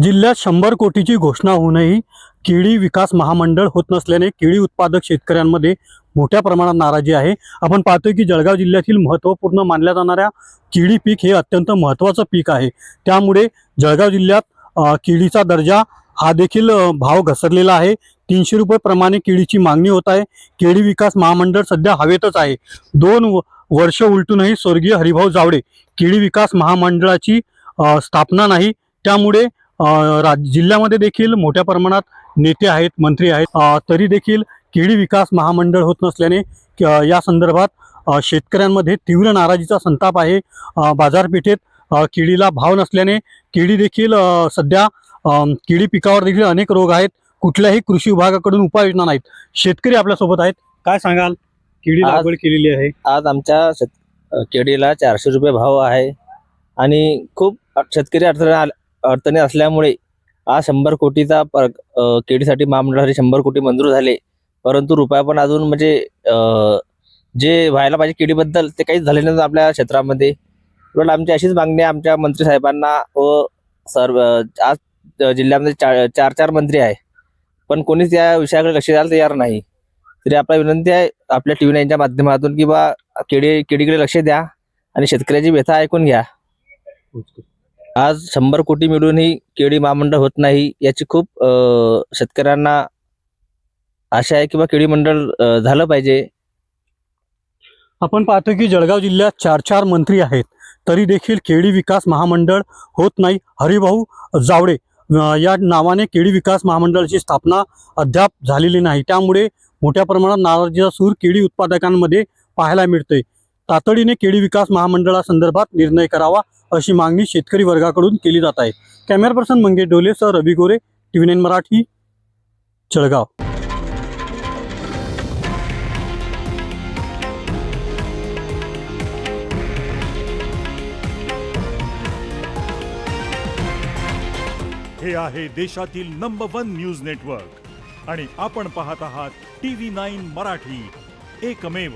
जिल्ह्यात शंभर कोटीची घोषणा होऊनही केळी विकास महामंडळ होत नसल्याने केळी उत्पादक शेतकऱ्यांमध्ये मोठ्या प्रमाणात नाराजी आहे. आपण पाहतोय की जळगाव जिल्ह्यातील महत्त्वपूर्ण मानल्या जाणाऱ्या केळी पीक हे अत्यंत महत्त्वाचं पीक आहे. त्यामुळे जळगाव जिल्ह्यात केळीचा दर्जा हा देखील भाव घसरलेला आहे. तीनशे रुपये प्रमाणे केळीची मागणी होत आहे. केळी विकास महामंडळ सध्या हवेतच आहे. दोन व- वर्ष उलटूनही स्वर्गीय हरिभाऊ जावडे केळी विकास महामंडळाची स्थापना नाही. त्यामुळे राज जिल्ह्यामध्ये देखील मोठ्या प्रमाणात नेते आहेत मंत्री आहेत. तरी देखील केळी विकास महामंडळ होत नसल्याने या संदर्भात शेतकऱ्यांमध्ये तीव्र नाराजीचा संताप आहे. बाजारपेठेत केळीला भाव नसल्याने केळी देखील सध्या केळी पिकावर देखील अनेक रोग आहेत. कुठल्याही कृषी विभागाकडून उपाययोजना नाहीत. शेतकरी आपल्यासोबत आहेत. काय सांगाल? केळी लागवड केलेली आहे. आज आमच्या शेत केळीला चारशे रुपये भाव आहे. आणि खूप शेतकरी अडचणी अडचणी असल्यामुळे आज शंभर कोटीचा केडीसाठी महामंडळासाठी शंभर कोटी मंजूर झाले. परंतु रुपया पण अजून म्हणजे जे व्हायला पाहिजे केळीबद्दल ते काहीच झाले नाही आपल्या क्षेत्रामध्ये. उलट आमची अशीच मागणी आहे आमच्या मंत्री साहेबांना व सर्व आज जिल्ह्यामध्ये चार चार चार मंत्री आहे. पण कोणीच या विषयाकडे लक्ष द्यायला तयार नाही. तरी आपला विनंती आहे आपल्या टी व्ही नाईनच्या माध्यमातून की बा केळी केळीकडे लक्ष द्या आणि शेतकऱ्याची व्यथा ऐकून घ्या. आज शंभर कोटी मिळूनही केळी महामंडळ होत नाही याची खूप शेतकऱ्यांना आशा आहे किंवा केळी मंडळ झालं पाहिजे. आपण पाहतो की जळगाव जिल्ह्यात चार चार मंत्री आहेत. तरी देखील केळी विकास महामंडळ होत नाही. हरिभाऊ जावडे या नावाने केळी विकास महामंडळाची स्थापना अद्याप झालेली नाही. त्यामुळे मोठ्या प्रमाणात नाराजीचा सूर केळी उत्पादकांमध्ये पाहायला मिळतोय. तातडीने केळी विकास महामंडळासंदर्भात निर्णय करावा अशी मागणी शेतकरी वर्गाकडून केली जात आहे. Camera person Mangesh Dole sir Ravi Gore T V nine Marathi Jalgaon. हे आहे देशातील नंबर वन न्यूज नेटवर्क आणि आपण पाहत आहात टी व्ही नाईन मराठी. एकमेव